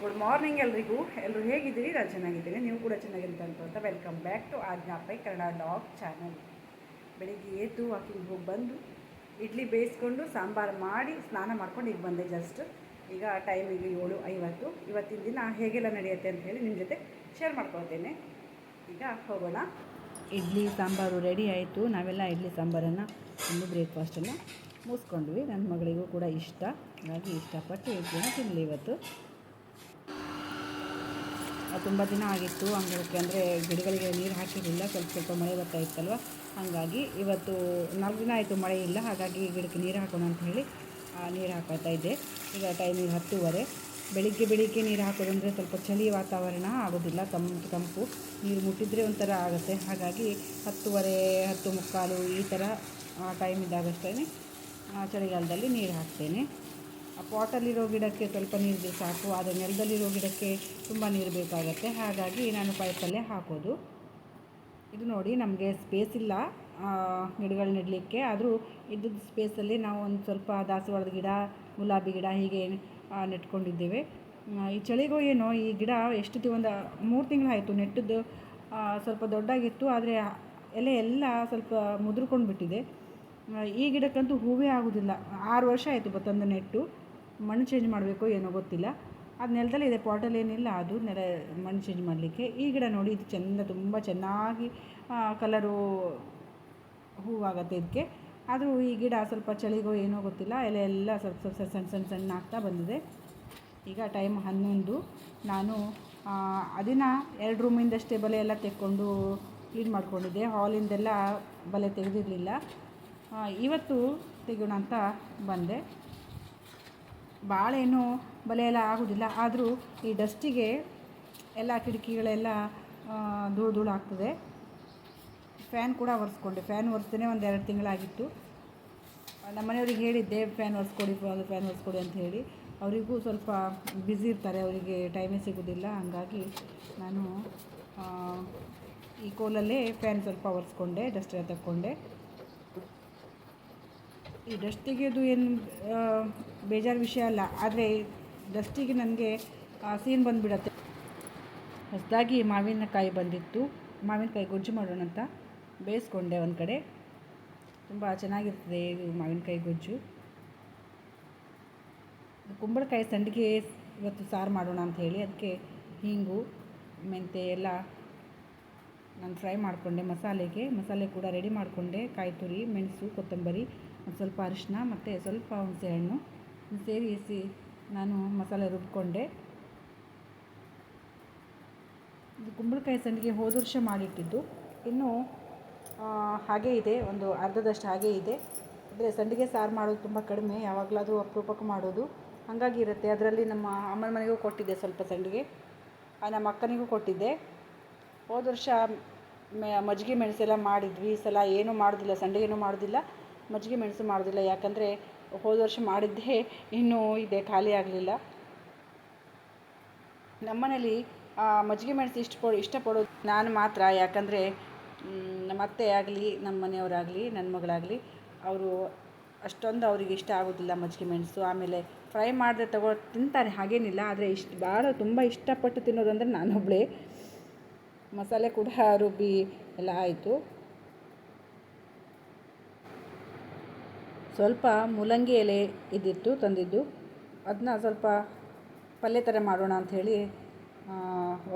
Good morning ಎಲ್ರಿಗೂ. ಎಲ್ಲರೂ ಹೇಗಿದ್ದೀರಿ? ನಾನು ಚೆನ್ನಾಗಿದ್ದೀನಿ. ನೀವು ಕೂಡ ಚೆನ್ನಾಗಿರುತ್ತೆ ಅಂತ ವೆಲ್ಕಮ್ ಬ್ಯಾಕ್ ಟು ಆಜ್ಞಾಪೈ ಕನ್ನಡ ಲಾಗ್ ಚಾನಲ್ ಬೆಳಿಗ್ಗೆ ಎದ್ದು ವಾಕಿಂಗ್ ಹೋಗಿ ಬಂದು, ಇಡ್ಲಿ ಬೇಯಿಸ್ಕೊಂಡು, ಸಾಂಬಾರು ಮಾಡಿ, ಸ್ನಾನ ಮಾಡ್ಕೊಂಡು ಈಗ ಬಂದೆ ಜಸ್ಟ್ ಈಗ ಟೈಮ್ ಈಗ ಏಳು ಐವತ್ತು. ಇವತ್ತಿನ ದಿನ ಹೇಗೆಲ್ಲ ನಡೆಯುತ್ತೆ ಅಂತ ಹೇಳಿ ನಿಮ್ಮ ಜೊತೆ ಶೇರ್ ಮಾಡ್ಕೊಳ್ತೇನೆ. ಈಗ ಹೋಗೋಣ. ಇಡ್ಲಿ, ಸಾಂಬಾರು ರೆಡಿ ಆಯಿತು. ನಾವೆಲ್ಲ ಇಡ್ಲಿ, ಸಾಂಬಾರನ್ನು ಒಂದು ಬ್ರೇಕ್ಫಾಸ್ಟನ್ನು ಮುಗಿಸ್ಕೊಂಡ್ವಿ. ನನ್ನ ಮಗಳಿಗೂ ಕೂಡ ಇಷ್ಟ. ಹಾಗಾಗಿ ಇಷ್ಟಪಟ್ಟು ಇಡ್ಲಿನ ತಿನ್ನಲಿ ಇವತ್ತು. ತುಂಬ ದಿನ ಆಗಿತ್ತು ಅಂಗಳಕ್ಕೆ. ಅಂದರೆ ಗಿಡಗಳಿಗೆ ನೀರು ಹಾಕಿರಲಿಲ್ಲ, ಸ್ವಲ್ಪ ಸ್ವಲ್ಪ ಮಳೆ ಬರ್ತಾ ಇತ್ತಲ್ವ? ಹಾಗಾಗಿ ಇವತ್ತು ನಾಲ್ಕು ದಿನ ಆಯಿತು ಮಳೆ ಇಲ್ಲ, ಹಾಗಾಗಿ ಗಿಡಕ್ಕೆ ನೀರು ಹಾಕೋಣ ಅಂತ ಹೇಳಿ ನೀರು ಹಾಕೋತಾ ಇದ್ದೆ. ಈಗ ಟೈಮಿಗೆ ಹತ್ತುವರೆ. ಬೆಳಿಗ್ಗೆ ಬೆಳಿಗ್ಗೆ ನೀರು ಹಾಕೋದಂದರೆ ಸ್ವಲ್ಪ ಚಳಿ ವಾತಾವರಣ ಆಗೋದಿಲ್ಲ, ತಂಪು ತಂಪು. ನೀರು ಮುಟ್ಟಿದರೆ ಒಂಥರ ಆಗುತ್ತೆ. ಹಾಗಾಗಿ ಹತ್ತುವರೆ, ಹತ್ತು ಮುಕ್ಕಾಲು ಈ ಥರ ಟೈಮ್ ಇದ್ದಾಗಷ್ಟೇ ಚಳಿಗಾಲದಲ್ಲಿ ನೀರು ಹಾಕ್ತೇನೆ. ಆ ಪಾಟಲ್ಲಿರೋ ಗಿಡಕ್ಕೆ ಸ್ವಲ್ಪ ನೀರು ಸಾಕು, ಆದರೆ ನೆಲದಲ್ಲಿರೋ ಗಿಡಕ್ಕೆ ತುಂಬ ನೀರು ಬೇಕಾಗುತ್ತೆ. ಹಾಗಾಗಿ ನಾನು ಪೈಪಲ್ಲೇ ಹಾಕೋದು. ಇದು ನೋಡಿ, ನಮಗೆ ಸ್ಪೇಸ್ ಇಲ್ಲ ಗಿಡಗಳು ನೆಡಲಿಕ್ಕೆ. ಆದರೂ ಇದ್ದದ್ದು ಸ್ಪೇಸಲ್ಲಿ ನಾವು ಒಂದು ಸ್ವಲ್ಪ ದಾಸವಾಳದ ಗಿಡ, ಗುಲಾಬಿ ಗಿಡ ಹೀಗೆ ನೆಟ್ಕೊಂಡಿದ್ದೇವೆ. ಈ ಚಳಿಗೋ ಏನೋ, ಈ ಗಿಡ ಎಷ್ಟು ಒಂದು ಮೂರು ತಿಂಗಳಾಯಿತು ನೆಟ್ಟದ್ದು ಸ್ವಲ್ಪ ದೊಡ್ಡಾಗಿತ್ತು, ಆದರೆ ಎಲೆ ಎಲ್ಲ ಸ್ವಲ್ಪ ಮುದುರ್ಕೊಂಡು ಬಿಟ್ಟಿದೆ ಈ ಗಿಡಕ್ಕಂತೂ ಹೂವೇ ಆಗೋದಿಲ್ಲ. ಆರು ವರ್ಷ ಆಯಿತು ಮತ್ತೊಂದು ನೆಟ್ಟು. ಮಣ್ಣು ಚೇಂಜ್ ಮಾಡಬೇಕು ಏನೋ ಗೊತ್ತಿಲ್ಲ. ಅದು ನೆಲದಲ್ಲಿ ಇದೆ ಪಾಟಲ್ಲಿ ಏನಿಲ್ಲ, ಅದು ನೆಲ ಮಣ್ಣು ಚೇಂಜ್ ಮಾಡಲಿಕ್ಕೆ. ಈ ಗಿಡ ನೋಡಿ, ಇದು ಚೆಂದ, ತುಂಬ ಚೆನ್ನಾಗಿ ಕಲರು ಹೂವಾಗತ್ತೆ ಇದಕ್ಕೆ ಆದರೂ ಈ ಗಿಡ ಸ್ವಲ್ಪ ಚಳಿಗೋ ಏನೋ ಗೊತ್ತಿಲ್ಲ, ಎಲೆ ಎಲ್ಲ ಸ್ವಲ್ಪ ಸ್ವಲ್ಪ ಸಣ್ಣ ಸಣ್ಣ ಸಣ್ಣ ಆಗ್ತಾ ಬಂದಿದೆ. ಈಗ ಟೈಮ್ ಹನ್ನೊಂದು. ನಾನು ಅದನ್ನು ಎರಡು ರೂಮಿಂದಷ್ಟೇ ಬಲೆ ಎಲ್ಲ ತೆಕ್ಕೊಂಡು ಕ್ಲೀನ್ ಮಾಡಿಕೊಂಡಿದ್ದೆ. ಹಾಲಿಂದೆಲ್ಲ ಬಲೆ ತೆಗೆದಿರಲಿಲ್ಲ. ಇವತ್ತು ತೆಗೋಣ ಅಂತ ಬಂದೆ. ಭಾಳ ಏನು ಬಲೆ ಎಲ್ಲ ಆಗೋದಿಲ್ಲ. ಆದರೂ ಈ ಡಸ್ಟಿಗೆ ಎಲ್ಲ ಕಿಟಕಿಗಳೆಲ್ಲ ಧೂಳು ಧೂಳು ಆಗ್ತದೆ. ಫ್ಯಾನ್ ಕೂಡ ಒರೆಸ್ಕೊಂಡೆ. ಫ್ಯಾನ್ ಒರೆಸ್ತೇನೆ ಒಂದು ಎರಡು ತಿಂಗಳಾಗಿತ್ತು. ನಮ್ಮ ಮನೆಯವ್ರಿಗೆ ಹೇಳಿದ್ದೆ, ಫ್ಯಾನ್ ಒರೆಸ್ಕೊಡಿ ಫ್ಯಾನ್ ಒರೆಸ್ಕೊಡಿ ಅಂತ ಹೇಳಿ. ಅವರಿಗೂ ಸ್ವಲ್ಪ ಬ್ಯುಸಿ ಇರ್ತಾರೆ, ಅವರಿಗೆ ಟೈಮೇ ಸಿಗೋದಿಲ್ಲ. ಹಾಗಾಗಿ ನಾನು ಈ ಕೋಲಲ್ಲೇ ಫ್ಯಾನ್ ಸ್ವಲ್ಪ ಒರೆಸ್ಕೊಂಡೆ ಡಸ್ಟ್ ಎಲ್ಲ ತಕ್ಕೊಂಡೆ ಈ ಡಸ್ಟ್ ತೆಗೆಯೋದು ಏನು ಬೇಜಾರು ವಿಷಯ ಅಲ್ಲ. ಆದರೆ ಡಸ್ಟಿಗೆ ನನಗೆ ಸೀನ್ ಬಂದುಬಿಡತ್ತೆ. ಹೊಸದಾಗಿ ಮಾವಿನಕಾಯಿ ಬಂದಿತ್ತು. ಮಾವಿನಕಾಯಿ ಗೊಜ್ಜು ಮಾಡೋಣ ಅಂತ ಬೇಯಿಸ್ಕೊಂಡೆ ಒಂದು ಕಡೆ. ತುಂಬ ಚೆನ್ನಾಗಿರ್ತದೆ ಇದು ಮಾವಿನಕಾಯಿ ಗೊಜ್ಜು. ಕುಂಬಳಕಾಯಿ ಸಂಡಿಗೆ ಇವತ್ತು ಸಾರು ಮಾಡೋಣ ಅಂತ ಹೇಳಿ ಅದಕ್ಕೆ ಹಿಂಗು ಮೆಂತೆ ಎಲ್ಲ ನಾನು ಫ್ರೈ ಮಾಡಿಕೊಂಡೆ ಮಸಾಲೆಗೆ. ಮಸಾಲೆ ಕೂಡ ರೆಡಿ ಮಾಡಿಕೊಂಡೆ. ಕಾಯಿ ತುರಿ, ಮೆಣಸು, ಕೊತ್ತಂಬರಿ. ಒಂದು ಸ್ವಲ್ಪ ಅರಿಶಿನ ಮತ್ತು ಸ್ವಲ್ಪ ಹುಣಸೆಹಣ್ಣು ಸೇರಿಸಿ ನಾನು ಮಸಾಲೆ ರುಬ್ಕೊಂಡೆ. ಇದು ಕುಂಬಳಕಾಯಿ ಸಂಡಿಗೆ ಹೋದ ವರ್ಷ ಮಾಡಿಟ್ಟಿದ್ದು. ಇನ್ನೂ ಹಾಗೇ ಇದೆ, ಒಂದು ಅರ್ಧದಷ್ಟು ಹಾಗೇ ಇದೆ. ಅಂದರೆ ಸಂಡಿಗೆ ಸಾರು ಮಾಡೋದು ತುಂಬ ಕಡಿಮೆ, ಯಾವಾಗಲಾದರೂ ಅಪರೂಪಕ್ಕೆ ಮಾಡೋದು. ಹಾಗಾಗಿ ಇರುತ್ತೆ. ಅದರಲ್ಲಿ ನಮ್ಮ ಅಮ್ಮನ ಮನೆಗೂ ಕೊಟ್ಟಿದ್ದೆ ಸ್ವಲ್ಪ ಸಂಡಿಗೆ. ನಮ್ಮ ಅಕ್ಕನಿಗೂ ಕೊಟ್ಟಿದ್ದೆ. ಹೋದ ವರ್ಷ ಮೆ, ಮಜ್ಜಿಗೆ ಮೆಣಸೆಲ್ಲ ಮಾಡಿದ್ವಿ. ಈ ಸಲ ಏನೂ ಮಾಡೋದಿಲ್ಲ, ಸಂಡಿಗೆನೂ ಮಾಡೋದಿಲ್ಲ. ಮಜ್ಜಿಗೆ ಮೆಣಸು ಮಾಡೋದಿಲ್ಲ, ಯಾಕಂದರೆ ಹೋದ ವರ್ಷ ಮಾಡಿದ್ದೇ ಇನ್ನೂ ಇದೆ, ಖಾಲಿ ಆಗಲಿಲ್ಲ. ನಮ್ಮನೇಲಿ ಮಜ್ಜಿಗೆ ಮೆಣಸು ಇಷ್ಟಪಡೋ ಇಷ್ಟಪಡೋದು ನಾನು ಮಾತ್ರ, ಯಾಕಂದರೆ ನಮ್ಮ ಅತ್ತೆ ಆಗಲಿ, ನಮ್ಮ ಮನೆಯವರಾಗಲಿ ನನ್ನ ಮಗಳಾಗಲಿ, ಅವರು ಅಷ್ಟೊಂದು ಅವರಿಗೆ ಇಷ್ಟ ಆಗೋದಿಲ್ಲ ಮಜ್ಜಿಗೆ ಮೆಣಸು. ಆಮೇಲೆ ಫ್ರೈ ಮಾಡಿದ್ರೆ ತಗೋ, ತಿಂತಾರೆ, ಹಾಗೇನಿಲ್ಲ, ಆದರೆ ಇಷ್ಟು ಭಾಳ ತುಂಬ ಇಷ್ಟಪಟ್ಟು ತಿನ್ನೋದಂದರೆ ನಾನೊಬ್ಬಳೇ ಮಸಾಲೆ ಕೂಡ ರುಬ್ಬಿ ಎಲ್ಲ ಆಯಿತು. ಸ್ವಲ್ಪ ಮೂಲಂಗಿ ಎಲೆ ಇದ್ದಿತ್ತು, ತಂದಿದ್ದು. ಅದನ್ನ ಸ್ವಲ್ಪ ಪಲ್ಯ ಥರ ಮಾಡೋಣ ಅಂಥೇಳಿ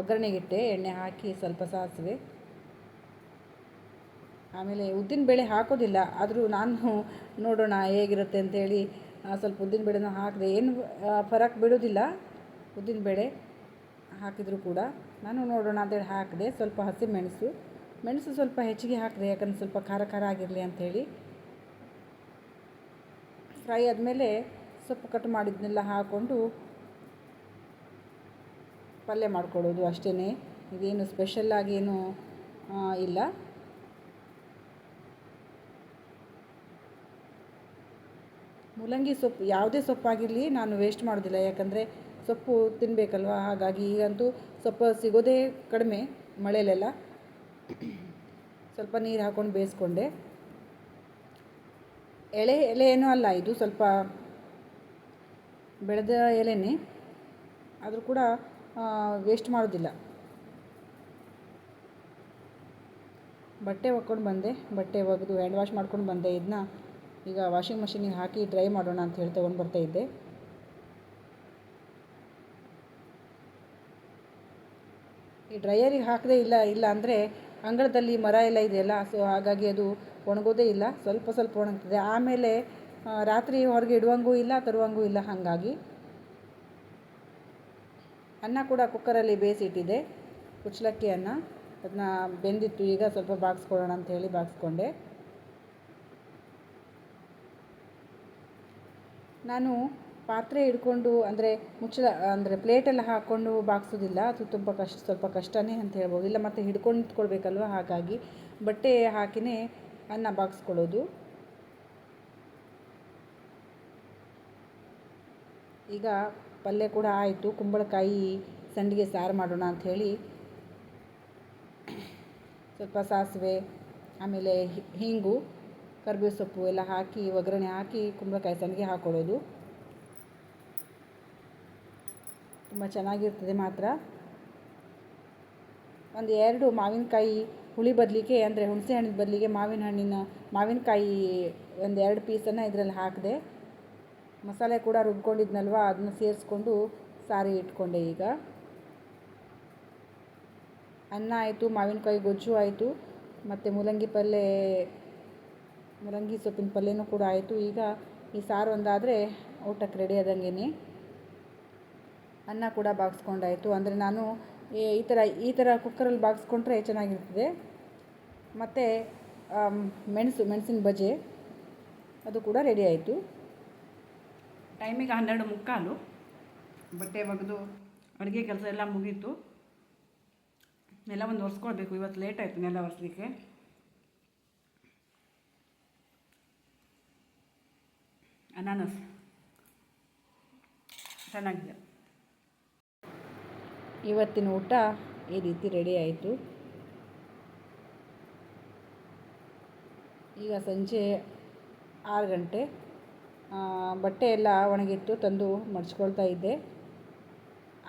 ಒಗ್ಗರಣೆಗಿಟ್ಟೆ, ಎಣ್ಣೆ ಹಾಕಿ ಸ್ವಲ್ಪ ಸಾಸಿವೆ. ಆಮೇಲೆ ಉದ್ದಿನಬೇಳೆ ಹಾಕೋದಿಲ್ಲ, ಆದರೂ ನಾನು ನೋಡೋಣ ಹೇಗಿರುತ್ತೆ ಅಂಥೇಳಿ ಸ್ವಲ್ಪ ಉದ್ದಿನಬೇಳೆನ ಹಾಕಿದೆ. ಏನು ಫರಕ್ ಬಿಡೋದಿಲ್ಲ ಉದ್ದಿನಬೇಳೆ ಹಾಕಿದರೂ ಕೂಡ. ನಾನು ನೋಡೋಣ ಅಂತೇಳಿ ಹಾಕಿದೆ. ಸ್ವಲ್ಪ ಹಸಿ ಮೆಣಸು ಮೆಣಸು ಸ್ವಲ್ಪ ಹೆಚ್ಚಿಗೆ ಹಾಕಿದೆ, ಯಾಕಂದ್ರೆ ಸ್ವಲ್ಪ ಖಾರ ಖಾರ ಆಗಿರಲಿ ಅಂಥೇಳಿ ಫ್ರೈ ಆದಮೇಲೆ ಸೊಪ್ಪು ಕಟ್ ಮಾಡಿದ್ನೆಲ್ಲ ಹಾಕ್ಕೊಂಡು ಪಲ್ಯ ಮಾಡ್ಕೊಳ್ಳೋದು ಅಷ್ಟೇ ಇದೇನು ಸ್ಪೆಷಲ್ಲಾಗಿ ಏನು ಇಲ್ಲ. ಮೂಲಂಗಿ ಸೊಪ್ಪು ಯಾವುದೇ ಸೊಪ್ಪಾಗಿರಲಿ ನಾನು ವೇಸ್ಟ್ ಮಾಡೋದಿಲ್ಲ. ಯಾಕಂದರೆ ಸೊಪ್ಪು ತಿನ್ನಬೇಕಲ್ವಾ ಹಾಗಾಗಿ ಈಗಂತೂ ಸೊಪ್ಪು ಸಿಗೋದೇ ಕಡಿಮೆ ಮಳೆಯಲ್ಲೆಲ್ಲ ಸ್ವಲ್ಪ ನೀರು ಹಾಕ್ಕೊಂಡು ಬೇಯಿಸ್ಕೊಂಡೆ. ಎಳೆ ಎಲೆ ಏನೂ ಅಲ್ಲ, ಇದು ಸ್ವಲ್ಪ ಬೆಳೆದ ಎಲೆನೇ. ಆದರೂ ಕೂಡ ವೇಸ್ಟ್ ಮಾಡೋದಿಲ್ಲ. ಬಟ್ಟೆ ಒಕ್ಕೊಂಡು ಬಂದೆ, ಬಟ್ಟೆ ಒಗೆದು ಹ್ಯಾಂಡ್ ವಾಶ್ ಮಾಡ್ಕೊಂಡು ಬಂದೆ. ಇದನ್ನ ಈಗ ವಾಷಿಂಗ್ ಮಷಿನಿಗೆ ಹಾಕಿ ಡ್ರೈ ಮಾಡೋಣ ಅಂತ ಹೇಳಿ ತೊಗೊಂಡು ಬರ್ತಾ ಇದ್ದೆ. ಈ ಡ್ರೈಯರಿಗೆ ಹಾಕದೇ ಇಲ್ಲ ಇಲ್ಲ ಅಂದರೆ ಅಂಗಳದಲ್ಲಿ ಮರ ಎಲ್ಲ ಇದೆಯಲ್ಲ, ಸೊ ಹಾಗಾಗಿ ಅದು ಒಣಗೋದೇ ಇಲ್ಲ, ಸ್ವಲ್ಪ ಸ್ವಲ್ಪ ಒಣಗ್ತದೆ. ಆಮೇಲೆ ರಾತ್ರಿ ಹೊರಗೆ ಇಡುವಂಗೂ ಇಲ್ಲ, ತರುವಂಗೂ ಇಲ್ಲ, ಹಾಗಾಗಿ ಅನ್ನ ಕೂಡ ಕುಕ್ಕರಲ್ಲಿ ಬೇಯಿಸಿಟ್ಟಿದ್ದೆ ಕುಚ್ಚಲಕ್ಕಿ ಅನ್ನ. ಅದನ್ನ ಬೆಂದಿತ್ತು, ಈಗ ಸ್ವಲ್ಪ ಬಾಗಿಸ್ಕೊಳ್ಳೋಣ ಅಂತ ಹೇಳಿ ಬಾಗಿಸ್ಕೊಂಡೆ. ನಾನು ಪಾತ್ರೆ ಹಿಡ್ಕೊಂಡು, ಅಂದರೆ ಮುಚ್ಚಳ, ಅಂದರೆ ಪ್ಲೇಟೆಲ್ಲ ಹಾಕ್ಕೊಂಡು ಬಾಗಿಸೋದಿಲ್ಲ. ಅದು ತುಂಬ ಕಷ್ಟ, ಸ್ವಲ್ಪ ಕಷ್ಟನೇ ಅಂತ ಹೇಳ್ಬೋದು. ಇಲ್ಲ, ಮತ್ತು ಹಿಡ್ಕೊಂಡು ನಿಂತ್ಕೊಳ್ಬೇಕಲ್ವ ಹಾಗಾಗಿ ಬಟ್ಟೆ ಹಾಕಿನೇ ಅನ್ನ ಬಾಗಿಸ್ಕೊಳ್ಳೋದು ಈಗ ಪಲ್ಯ ಕೂಡ ಆಯಿತು. ಕುಂಬಳಕಾಯಿ ಸಂಡಿಗೆ ಸಾರು ಮಾಡೋಣ ಅಂಥೇಳಿ ಸ್ವಲ್ಪ ಸಾಸಿವೆ, ಆಮೇಲೆ ಹಿಂಗು ಕರ್ಬೇವು ಸೊಪ್ಪು ಎಲ್ಲ ಹಾಕಿ, ಒಗ್ಗರಣೆ ಹಾಕಿ ಕುಂಬಳಕಾಯಿ ಸಂಡಿಗೆ ಹಾಕ್ಕೊಳ್ಳೋದು ತುಂಬ ಚೆನ್ನಾಗಿರ್ತದೆ ಮಾತ್ರ. ಒಂದು ಎರಡು ಮಾವಿನಕಾಯಿ ಹುಳಿ ಬದಲಿಗೆ, ಅಂದರೆ ಹುಣಸೆ ಹಣ್ಣಿನ ಬದಲಿಗೆ ಮಾವಿನ ಹಣ್ಣಿನ, ಮಾವಿನಕಾಯಿ ಒಂದು ಎರಡು ಪೀಸನ್ನು ಇದರಲ್ಲಿ ಹಾಕಿದೆ. ಮಸಾಲೆ ಕೂಡ ರುಬ್ಕೊಂಡಿದ್ನಲ್ವ ಅದನ್ನ ಸೇರಿಸ್ಕೊಂಡು ಸಾರಿ ಇಟ್ಕೊಂಡೆ ಈಗ. ಅನ್ನ ಆಯಿತು, ಮಾವಿನಕಾಯಿ ಗೊಜ್ಜು ಆಯಿತು, ಮತ್ತು ಮೂಲಂಗಿ ಪಲ್ಯ ಮೂಲಂಗಿ ಸೊಪ್ಪಿನ ಪಲ್ಯನೂ ಕೂಡ ಆಯಿತು. ಈಗ ಈ ಸಾರು ಒಂದಾದರೆ ಊಟಕ್ಕೆ ರೆಡಿ ಆದಂಗೆ ಅನ್ನ ಕೂಡ ಬಾಗಿಸ್ಕೊಂಡಾಯಿತು ಅಂದರೆ ನಾನು ಈ- ಥರ ಈ ಥರ ಕುಕ್ಕರಲ್ಲಿ ಬಾಗಿಸ್ಕೊಂಡ್ರೆ ಚೆನ್ನಾಗಿರ್ತದೆ. ಮತ್ತು ಮೆಣಸು, ಮೆಣಸಿನ ಬಜೆ, ಅದು ಕೂಡ ರೆಡಿ ಆಯಿತು. ಟೈಮಿಗೆ ಹನ್ನೆರಡು ಮುಕ್ಕಾಲು. ಬಟ್ಟೆ ಒಗೆದು, ಅಡುಗೆ ಕೆಲಸ ಎಲ್ಲ ಮುಗೀತು. ಒಂದು ಒರೆಸ್ಕೊಳ್ಬೇಕು, ಇವತ್ತು ಲೇಟ್ ಆಯಿತು ನೆಲ ಒರೆಸ್ಲಿಕ್ಕೆ. ಅನಾನಸ್. ಚೆನ್ನಾಗಿದೆ. ಇವತ್ತಿನ ಊಟ ಈ ರೀತಿ ರೆಡಿ ಆಯಿತು. ಈಗ ಸಂಜೆ ಆರು ಗಂಟೆ. ಬಟ್ಟೆ ಎಲ್ಲ ಒಣಗಿತ್ತು ತಂದು ಮಡಿಸ್ಕೊಳ್ತಾ ಇದ್ದೆ.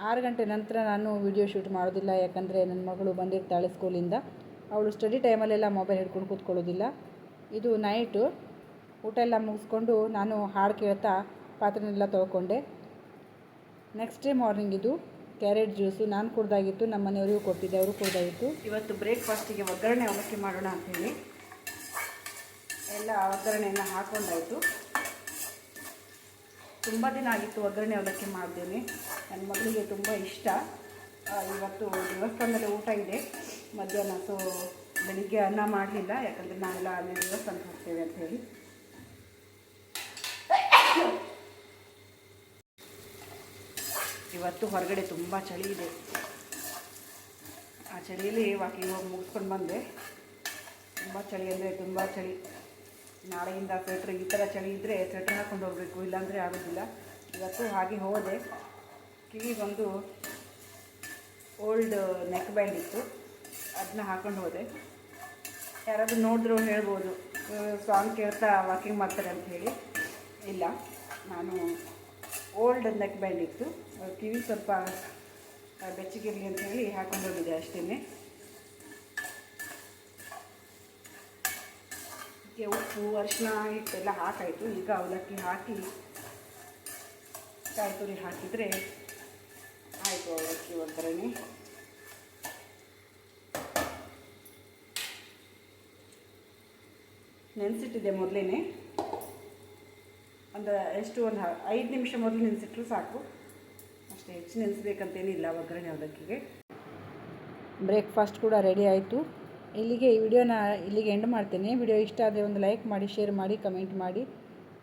ಆರು ಗಂಟೆ ನಂತರ ನಾನು ವಿಡಿಯೋ ಶೂಟ್ ಮಾಡೋದಿಲ್ಲ, ಯಾಕಂದರೆ ನನ್ನ ಮಗಳು ಬಂದಿರ್ತಾಳೆ ಸ್ಕೂಲಿಂದ. ಅವಳು ಸ್ಟಡಿ ಟೈಮಲ್ಲೆಲ್ಲ ಮೊಬೈಲ್ ಹಿಡ್ಕೊಂಡು ಕೂತ್ಕೊಳ್ಳೋದಿಲ್ಲ. ಇದು ನೈಟು. ಊಟ ಎಲ್ಲ ಮುಗಿಸ್ಕೊಂಡು ನಾನು ಹಾಡು ಕೇಳ್ತಾ ಪಾತ್ರೆನೆಲ್ಲ ತೊಳ್ಕೊಂಡೆ. ನೆಕ್ಸ್ಟ್ ಡೇ ಮಾರ್ನಿಂಗ್ ಇದು. ಕ್ಯಾರೆಟ್ ಜ್ಯೂಸು ನಾನು ಕುಡ್ದಾಗಿತ್ತು, ನಮ್ಮ ಮನೆಯವರಿಗೂ ಕೊಟ್ಟಿದ್ದೆ ಅವರು ಕುಡ್ದಾಗಿತ್ತು. ಇವತ್ತು ಬ್ರೇಕ್ಫಾಸ್ಟಿಗೆ ಒಗ್ಗರಣೆ ಅವಲಕ್ಕಿ ಮಾಡೋಣ ಅಂತೇಳಿ. ಎಲ್ಲ ಒಗ್ಗರಣೆಯನ್ನು ಹಾಕೊಂಡಾಯಿತು. ತುಂಬ ದಿನ ಆಗಿತ್ತು ಒಗ್ಗರಣೆ ಅವಲಕ್ಕಿ ಮಾಡ್ದೇನೆ ನನ್ನ ಮಗಳಿಗೆ ತುಂಬ ಇಷ್ಟ. ಇವತ್ತು ದೇವಸ್ಥಾನದಲ್ಲಿ ಊಟ ಇದೆ. ಮಧ್ಯಾಹ್ನ ಸೊ ಬೆಳಿಗ್ಗೆ ಅನ್ನ ಮಾಡಲಿಲ್ಲ, ಯಾಕಂದರೆ ನಾವೆಲ್ಲ ಅಲ್ಲಿ ದೇವಸ್ಥಾನಕ್ಕೆ ಹೋಗ್ತೇವೆ ಅಂತ ಹೇಳಿ ಇವತ್ತು ಹೊರಗಡೆ ತುಂಬ ಚಳಿ ಇದೆ. ಆ ಚಳಿಯಲ್ಲಿ ವಾಕಿಂಗ್ ಹೋಗಿ ಮುಗಿಸ್ಕೊಂಡು ಬಂದೆ. ತುಂಬ ಚಳಿ ಅಂದರೆ ತುಂಬ ಚಳಿ. ನಾಳೆಯಿಂದ ಸ್ವೆಟ್ರ್ ಈ ಥರ ಚಳಿ ಇದ್ದರೆ ಸ್ವೆಟ್ರ್ ಹಾಕ್ಕೊಂಡು ಹೋಗಬೇಕು, ಇಲ್ಲಾಂದರೆ ಆಗೋದಿಲ್ಲ. ಇವತ್ತು ಹಾಗೆ ಹೋದೆ. ಕಿವಿಗೊಂದು ಓಲ್ಡ್ ನೆಕ್ ಬ್ಯಾಂಡ್ ಇತ್ತು. ಅದನ್ನ ಹಾಕ್ಕೊಂಡು ಹೋದೆ. ಯಾರಾದರೂ ನೋಡಿದ್ರು ಹೇಳ್ಬೋದು. ಸಾಂಗ್ ಕೇಳ್ತಾ ವಾಕಿಂಗ್ ಮಾಡ್ತಾರೆ ಅಂತ ಹೇಳಿ. ಇಲ್ಲ, ನಾನು ಓಲ್ಡ್ ನೆಕ್ ಬ್ಯಾಂಡ್ ಇತ್ತು ಕಿವಿ ಸ್ವಲ್ಪ ಬೆಚ್ಚಗಿರಲಿ ಅಂತ ಹೇಳಿ ಹಾಕೊಂಡು ಹೋಗಿದೆ ಅಷ್ಟೇ ಅದಕ್ಕೆ ಉಪ್ಪು ಅರ್ಶಿನ ಹಿಟ್ಟೆಲ್ಲ ಹಾಕಾಯಿತು. ಈಗ ಅವಲಕ್ಕಿ ಹಾಕಿ, ಕಾಯಿ ತುರಿ ಹಾಕಿದರೆ ಆಯಿತು ಅವಲಕ್ಕಿ ಒಂಥರನೇ ನೆನೆಸಿಟ್ಟಿದೆ ಮೊದಲೇ ಒಂದು ಎಷ್ಟು ಒಂದು ಐದು ನಿಮಿಷ ಮೊದಲು ನೆನೆಸಿಟ್ರು ಸಾಕು. ಅಷ್ಟೇ ಹೆಚ್ಚು ನೆನೆಸ್ಬೇಕಂತೇನಿಲ್ಲ ಒಗ್ಗರಣೆ ಅವಲಕ್ಕಿಗೆ. ಬ್ರೇಕ್ಫಾಸ್ಟ್ ಕೂಡ ರೆಡಿ ಆಯಿತು. ಇಲ್ಲಿಗೆ ಈ ವಿಡಿಯೋನ ಇಲ್ಲಿಗೆ ಎಂಡ್ ಮಾಡ್ತೇನೆ. ವಿಡಿಯೋ ಇಷ್ಟ ಆದರೆ ಒಂದು ಲೈಕ್ ಮಾಡಿ ಶೇರ್ ಮಾಡಿ ಕಮೆಂಟ್ ಮಾಡಿ.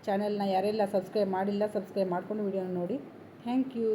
ಚಾನೆಲ್ನ ಯಾರೆಲ್ಲ ಸಬ್ಸ್ಕ್ರೈಬ್ ಮಾಡಿಲ್ಲ ಸಬ್ಸ್ಕ್ರೈಬ್ ಮಾಡಿಕೊಂಡು ವಿಡಿಯೋನ ನೋಡಿ. Thank you